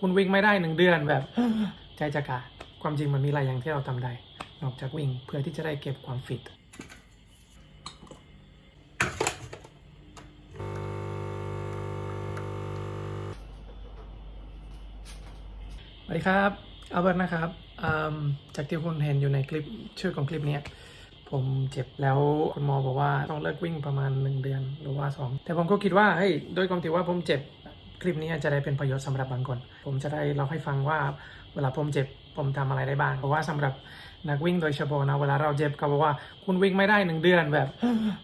คุณวิ่งไม่ได้หนึ่งเดือนแบบใจจะขาดความจริงมันมีหลายอย่างที่เราทำได้ นอกจากวิ่งเพื่อที่จะได้เก็บความฟิตสวัสดีครับอัลเบิร์ตนะครับจากที่คุณเห็นอยู่ในคลิปชื่อของคลิปนี้ผมเจ็บแล้วคุณหมอบอกว่าต้องเลิกวิ่งประมาณ 1 เดือนหรือว่า 2 แต่ผมก็คิดว่าเฮ้ยโดยความที่ว่าผมเจ็บ คลิปนี้จะได้เป็นประโยชน์สำหรับบางคน ผมจะได้เล่าให้ฟังว่าเวลาผมเจ็บผมทำอะไรได้บ้าง เพราะว่าสำหรับนักวิ่งโดยเฉพาะนะเวลาเราเจ็บเขาบอกว่าคุณวิ่งไม่ได้หนึ่งเดือนแบบ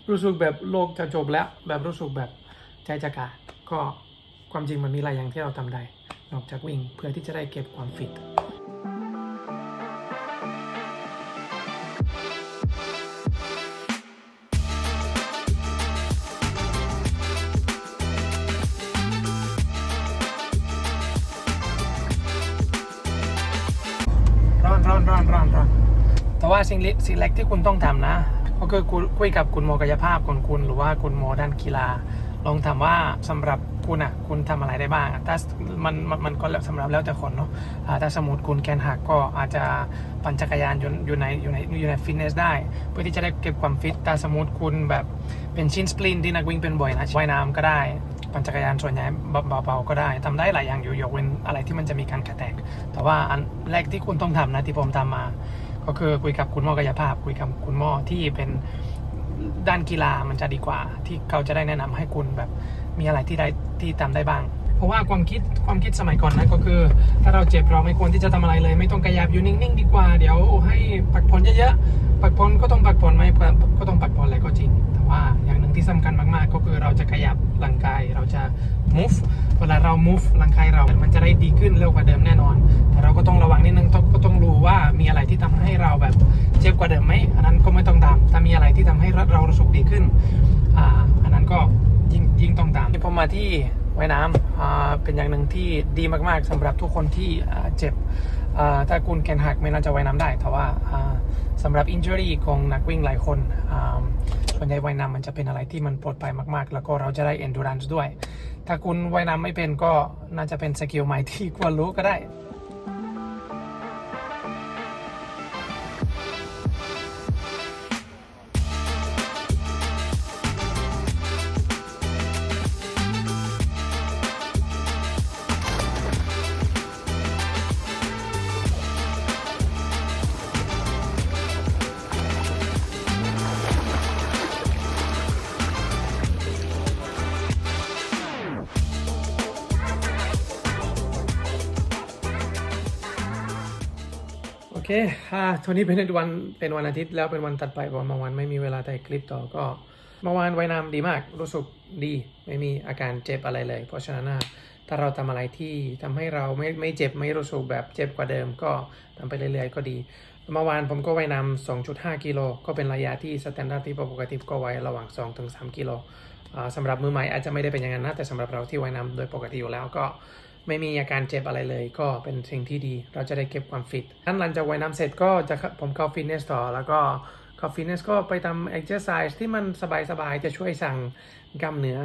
รู้สึกแบบโลกจะจบแล้ว แบบรู้สึกแบบใจจะขาดก็ความจริงมันมีหลายอย่างที่เราทำได้ นอกจากวิ่งเพื่อที่จะได้เก็บความฟิต ร้อนร้อนร้อนร้อนแต่ว่าสิ่งเล็กสิ่งเล็กที่คุณต้องทำนะ ก็คือคุยกับคุณหมอกายภาพของคุณ หรือว่าคุณหมอด้านกีฬา ลองถามว่าสำหรับคุณอะคุณทำอะไรได้บ้าง ถ้ามันมันก็แล้วสำหรับแล้วแต่คนเนาะถ้าสมมติคุณแขนหักก็อาจจะปั่นจักรยานอยู่อยู่ในอยู่ในอยู่ในฟิตเนสได้ เพื่อที่จะได้เก็บความฟิตถ้าสมมติคุณแบบเป็นชิ้นสปลินที่นักวิ่งเป็นบ่อยนะว่ายน้ำก็ได้ ปั่นจักรยานส่วนใหญ่เบาๆก็ได้ทำได้หลายอย่างอยู่ยกเว้นอะไรที่มันจะมีการกระแทกแต่ว่าอันแรกที่คุณต้องทำนะที่ผมทำมา ก็คือคุยกับคุณหมอกายภาพ คุยกับคุณหมอที่เป็นด้านกีฬามันจะดีกว่า ที่เขาจะได้แนะนำให้คุณแบบมีอะไรที่ได้ที่ทำได้บ้าง เพราะว่าความคิดความคิดสมัยก่อนนะก็คือ ถ้าเราเจ็บเราไม่ควรที่จะทำอะไรเลย ไม่ต้องขยับอยู่นิ่งๆดีกว่า เดี๋ยวให้พักผ่อนเยอะๆพักผ่อนก็ต้องพักผ่อนไหมก็ต้องพักผ่อนอะไรก็จริง ว่าอย่างหนึ่งที่สำคัญมากๆ ก็คือเราจะขยับร่างกายเราจะ move เวลาเรา move ร่างกายเรา มันจะได้ดีขึ้นเร็วกว่าเดิมแน่นอน แต่เราก็ต้องระวังนิดนึงก็ต้องรู้ว่ามีอะไรที่ทำให้เราแบบเจ็บกว่าเดิมไหมอันนั้นก็ไม่ต้องตามถ้ามีอะไรที่ทำให้เรารู้สึกดีขึ้นอ่าอันนั้นก็ยิ่งยิ่งต้องตามผมมาที่ว่ายน้ำอ่าเป็นอย่างหนึ่งที่ดีมากๆสำหรับทุกคนที่เจ็บอ่าถ้าคุณแขนหักไม่น่าจะว่ายน้ำได้ แต่ว่าอ่าสำหรับ injury ของนักวิ่งหลายคนอ่า ส่วนใหญ่ว่ายน้ำมันจะเป็นอะไรที่มันปลอดภัยมากๆ แล้วก็เราจะได้ endurance ด้วย ถ้าคุณว่ายน้ำไม่เป็นก็น่าจะเป็นสกิลใหม่ที่ควรรู้ก็ได้ โอเคอ่าวันนี้เป็นวันเป็นวันอาทิตย์แล้วเป็นวันตัดไปเพราะว่าเมื่อวานไม่มีเวลาถ่ายคลิปต่อก็เมื่อวานว่ายน้ำดีมากรู้สึกดีไม่มีอาการเจ็บอะไรเลย เพราะฉะนั้นถ้าเราทำอะไรที่ทำให้เราไม่ไม่เจ็บไม่รู้สึกแบบเจ็บกว่าเดิมก็ทำไปเรื่อยๆก็ดีเมื่อวานผมก็ว่ายน้ำ2.5 กิโลก็เป็นระยะที่สแตนดาร์ดที่ปกติก็ไว้ระหว่าง2ถึง3กิโลอ่าสำหรับมือใหม่อาจจะไม่ได้เป็นอย่างนั้นนะแต่สำหรับเราที่ว่ายน้ำโดยปกติอยู่แล้วก็ ไม่มีอาการเจ็บอะไรเลยก็เป็นสิ่งที่ดี เราจะได้เก็บความฟิตท่านหลังจากว่ายน้ำเสร็จก็จะผมเข้าฟิตเนสต่อแล้วก็เข้าฟิตเนสก็ไปทำเอ็กซ์ไซส์ที่มันสบายๆ จะช่วยสั่งกล้ามเนื้อ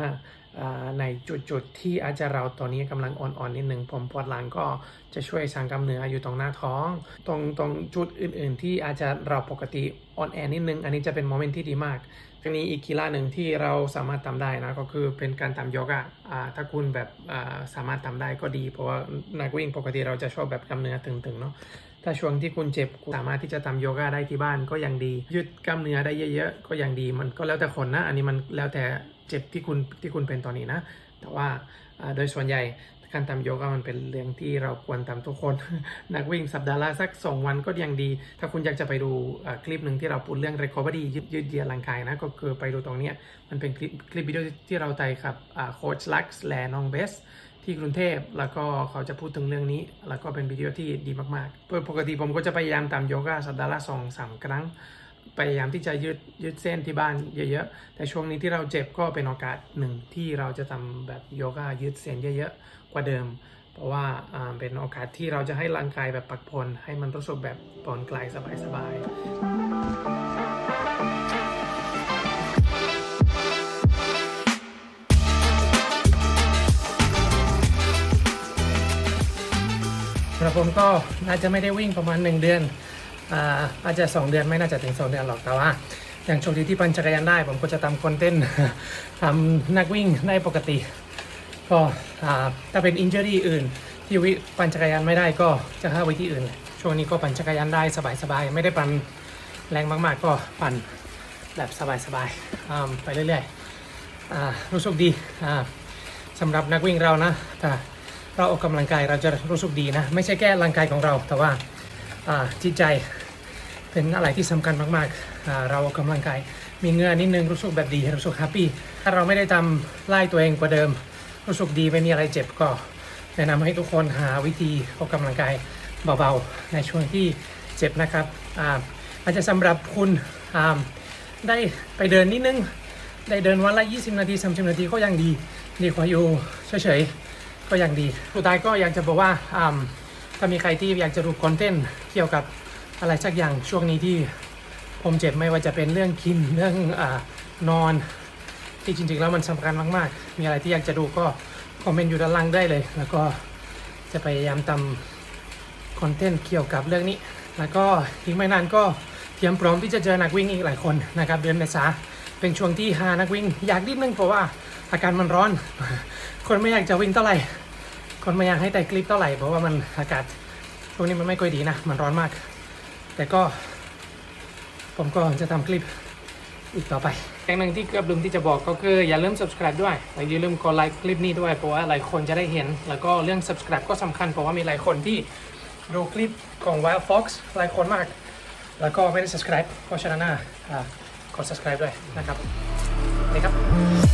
ในจุดๆที่อาจจะเราตอนนี้กำลังอ่อนๆนิดหนึ่งผมปวดหลังก็จะช่วยสั่งกล้ามเนื้ออยู่ตรงหน้าท้อง ตรงตรงจุดอื่น ๆ ที่อาจจะเราปกติอ่อนแอนิดนึง อันนี้จะเป็นโมเมนต์ที่ดีมากทีนี้อีกกีฬาหนึ่งที่เราสามารถทำได้นะก็คือเป็นการทำโยคะถ้าคุณแบบสามารถทำได้ก็ดี เพราะว่านักวิ่งปกติเราจะชอบแบบกล้ามเนื้อตึงๆเนาะถ้าช่วงที่คุณเจ็บสามารถที่จะทำโยคะได้ที่บ้านก็ยังดี ยืดกล้ามเนื้อได้เยอะๆก็ยังดีมันก็แล้วแต่คนนะอันนี้มันแล้วแต่ เจ็บที่คุณที่คุณเป็นตอนนี้นะ แต่ว่าโดยส่วนใหญ่การทำโยคะมันเป็นเรื่องที่เราควรทำทุกคน นักวิ่งสัปดาห์ละสัก 2 วันก็ยังดี ถ้าคุณอยากจะไปดูคลิปหนึ่งที่เราพูดเรื่อง recovery ยืดยืดเยียดร่างกายนะ ก็คือไปดูตรงนี้มันเป็นคลิปคลิปวิดีโอที่เราไต่ครับโค้ชลักซ์และน้องเบสที่กรุงเทพแล้วก็เขาจะพูดถึงเรื่องนี้ แล้วก็เป็นวิดีโอที่ดีมากๆ ปกติผมก็จะพยายามทำโยคะสัปดาห์ละสองสามครั้ง พยายามที่จะยืดยืดเส้นที่บ้านเยอะๆ แต่ช่วงนี้ที่เราเจ็บก็เป็นโอกาสหนึ่งที่เราจะทำแบบโยคะยืดเส้นเยอะๆ กว่าเดิม เพราะว่าเป็นโอกาสที่เราจะให้ร่างกายแบบพักผ่อนให้มันรู้สึกแบบผ่อนคลายสบายๆโสำหรับผมก็น่าจะไม่ได้วิ่งประมาณ 1 เดือน อาจจะ 2 เดือนไม่น่าจะถึง 2 เดือนหรอกแต่ว่าอย่างโชคดีที่ปั่นจักรยานได้ ผมก็จะทำคอนเทนต์ทำนักวิ่งได้ปกติ ก็ถ้าเป็นอินเจอรี่อื่น ที่วิปั่นจักรยานไม่ได้ก็จะหาวิธีอื่นเลยช่วงนี้ก็ปั่นจักรยานได้สบายๆไม่ได้ปั่นแรงมากๆ ก็ปั่นแบบสบายๆไปเรื่อยๆรู้สึกดีอ่าสำหรับนักวิ่งเรานะถ้าเราออกกำลังกายเราจะรู้สึกดีนะ ไม่ใช่แค่ร่างกายของเราแต่ว่า จิตใจเป็นอะไรที่สำคัญมากๆ เราออกกำลังกายมีเงื่อนิดนึงรู้สึกแบบดีรู้สึกแฮปปี้ถ้าเราไม่ได้ทำไล่ตัวเองกว่าเดิม รู้สึกดีไม่มีอะไรเจ็บก็แนะนำให้ทุกคนหาวิธีออกกำลังกายเบาๆ ในช่วงที่เจ็บนะครับอาอาจจะสำหรับคุณได้ไปเดินนิดนึง ได้เดินวันละ 20 นาที 30 นาทีก็ยังดี ดีกว่าอยู่เฉยๆก็ยังดีสุดท้ายก็อยากจะบอกว่าอ่า ถ้ามีใครที่อยากจะดูคอนเทนต์เกี่ยวกับอะไรสักอย่างช่วงนี้ที่ผมเจ็บไม่ว่าจะเป็นเรื่องกินเรื่องอนอน ที่จริงๆแล้วมันสำคัญมากๆ มีอะไรที่อยากจะดูก็คอมเมนต์อยู่ด้านล่างได้เลย แล้วก็จะพยายามทำคอนเทนต์เกี่ยวกับเรื่องนี้ แล้วก็อีกไม่นานก็เตรียมพร้อมที่จะเจอนักวิ่งอีกหลายคนนะครับเดือนเมษาเป็นช่วงที่หานักวิ่ง อยากนิดนึงเพราะว่าอากาศมันร้อน คนไม่อยากจะวิ่งเท่าไหร่ คนไม่อยากให้แต่คลิปเท่าไหร่เพราะว่ามันอากาศช่วงนี้มันไม่ค่อยดีนะ มันร้อนมาก แต่ก็ ผมก็จะทำคลิปอีกต่อไปอย่างหนึ่งที่เกือบลืมที่จะบอกก็คืออย่าลืม subscribe ด้วยและอย่าลืมกดไลค์คลิปนี้ด้วยเพราะว่าหลายคนจะได้เห็น แล้วก็เรื่อง subscribe ก็สำคัญเพราะว่ามีหลายคนที่ดูคลิปของ Wild Fox หลายคนมาก แล้วก็ไม่ได้ subscribe เพราะฉะนั้นนะอ่ากด subscribe ด้วยนะครับนี่ครับ